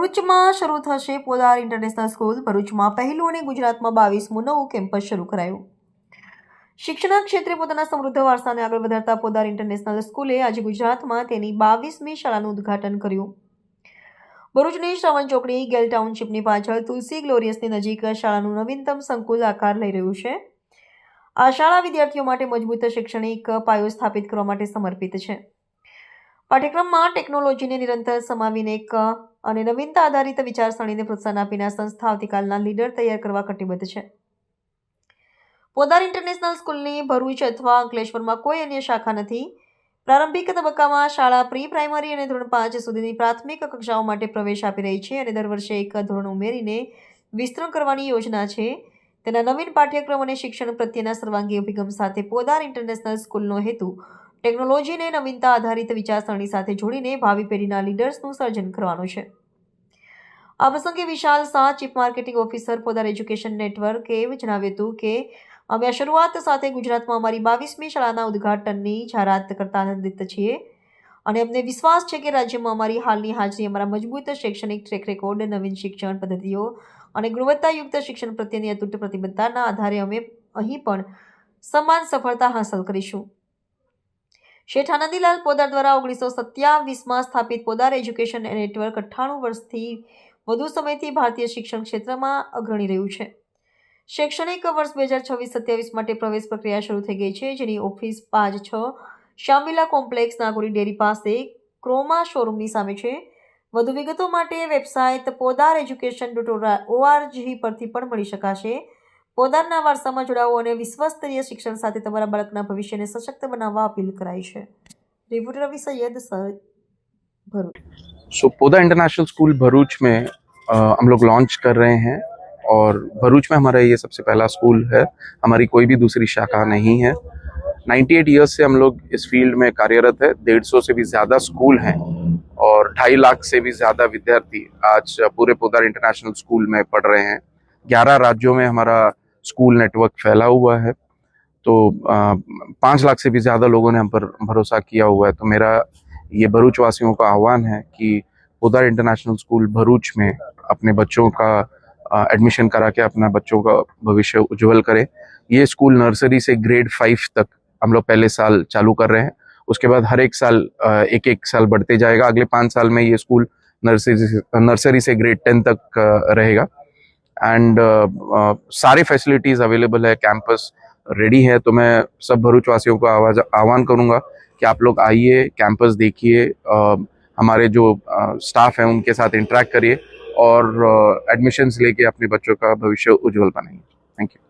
ભરૂચમાં શરૂ થશે પોદાર ઇન્ટરનેશનલ સ્કૂલ. ભરૂચમાં પહેલું અને ગુજરાતમાં બાવીસમું નવું કેમ્પસ શરૂ કરાયું. શિક્ષણ ક્ષેત્રે પોતાના સમૃદ્ધ વારસાને આગળ વધારતા પોદાર ઇન્ટરનેશનલ સ્કૂલે આજે ગુજરાતમાં તેની બાવીસમી શાળાનું ઉદ્ઘાટન કર્યું. ભરૂચની શ્રવણ ચોકડી, ગેલ ટાઉનશીપની પાછળ તુલસી ગ્લોરિયસની નજીક શાળાનું નવીનતમ સંકુલ આકાર લઈ રહ્યું છે. આ શાળા વિદ્યાર્થીઓ માટે મજબૂત શૈક્ષણિક પાયો સ્થાપિત કરવા માટે સમર્પિત છે. પાઠ્યક્રમમાં ટેકનોલોજીને નિરંતર સમાવીને એક અને નવીનતા આધારિત વિચારસરણીને પ્રોત્સાહન આપીને સંસ્થા આવતીકાલના લીડર તૈયાર કરવા કટિબદ્ધ છે. પોદાર ઇન્ટરનેશનલ સ્કૂલની ભરૂચ અથવા અંકલેશ્વરમાં કોઈ અન્ય શાખા નથી. પ્રારંભિક તબક્કામાં શાળા પ્રી પ્રાઇમરી અને ધોરણ પાંચ સુધીની પ્રાથમિક કક્ષાઓ માટે પ્રવેશ આપી રહી છે અને દર વર્ષે એક ધોરણ ઉમેરીને વિસ્તરણ કરવાની યોજના છે. તેના નવીન પાઠ્યક્રમ અને શિક્ષણ પ્રત્યેના સર્વાંગી અભિગમ સાથે પોદાર ઇન્ટરનેશનલ સ્કૂલનો હેતુ ટેકનોલોજીને નવીનતા આધારિત વિચારસરણી સાથે જોડીને ભાવિ પેઢીના લીડર્સનું સર્જન કરવાનું છે. આ પ્રસંગે Vishal Shah, chief marketing officer, Podar education નેટવર્કે જણાવ્યું હતું કે, અમે આ શરૂઆત સાથે ગુજરાતમાં અમારી બાવીસમી શાળાના ઉદ્ઘાટનની જાહેરાત કરતા આનંદિત છીએ અને અમને વિશ્વાસ છે કે રાજ્યમાં અમારી હાલની હાજરી અમારા મજબૂત શૈક્ષણિક ટ્રેક રેકોર્ડ નવીન શિક્ષણ પદ્ધતિઓ અને ગુણવત્તાયુક્ત શિક્ષણ પ્રત્યેની અતૂટ પ્રતિબદ્ધતાના આધારે અમે અહીં પણ સમાન સફળતા હાંસલ કરીશું. શેઠ આનંદીલાલ પોદાર દ્વારા ઓગણીસો સત્યાવીસમાં સ્થાપિત પોદાર એજ્યુકેશન નેટવર્ક અઠ્ઠાણું વર્ષથી વધુ સમયથી ભારતીય શિક્ષણ ક્ષેત્રમાં અગ્રણી રહ્યું છે. શૈક્ષણિક વર્ષ બે હજાર છવ્વીસ સત્યાવીસ માટે પ્રવેશ પ્રક્રિયા શરૂ થઈ ગઈ છે, જેની ઓફિસ પાંચ છ શામિલા કોમ્પ્લેક્સ નાગોરી ડેરી પાસે ક્રોમા શોરૂમની સામે છે. વધુ વિગતો માટે website Podar education dot O R G પરથી પણ મળી શકાશે. પોદારના વારસામાં જોડાઓ અને વિશ્વસ્તરીય શિક્ષણ સાથે તમારા બાળકના ભવિષ્યને સશક્ત બનાવવા અપીલ કરાઈ છે reporter Ravi Saiyed sir Bharuch so Podar international school Bharuch में अ, हम लोग लॉन्च कर रहे हैं और भरूच में हमारा ये सबसे पहला स्कूल है हमारी कोई भी दूसरी शाखा नहीं है 98 ईयर्स से हम लोग इस फील्ड में कार्यरत है डेढ़ सौ से भी ज़्यादा स्कूल हैं और ढाई लाख से भी ज़्यादा विद्यार्थी आज पूरे पोदार इंटरनेशनल स्कूल में पढ़ रहे हैं ग्यारह राज्यों में हमारा स्कूल नेटवर्क फैला हुआ है। तो पाँच लाख से भी ज़्यादा लोगों ने हम पर भरोसा किया हुआ है। तो मेरा ये भरूच वासियों का आह्वान है कि उधर इंटरनेशनल स्कूल भरूच में अपने बच्चों का एडमिशन करा के अपना बच्चों का भविष्य उज्जवल करें। ये स्कूल नर्सरी से ग्रेड फाइव तक हम लोग पहले साल चालू कर रहे हैं। उसके बाद हर एक साल एक एक साल बढ़ते जाएगा। अगले पाँच साल में ये स्कूल नर्सरी से नर्सरी से ग्रेड टेन तक रहेगा। एंड सारे फैसिलिटीज़ अवेलेबल है कैंपस रेडी है तो मैं सब भरूच वासियों को आवाज़, आह्वान करूँगा कि आप लोग आइए कैंपस देखिए हमारे जो स्टाफ हैं उनके साथ इंटरेक्ट करिए और एडमिशन्स लेके अपने बच्चों का भविष्य उज्जवल बनाइए। Thank you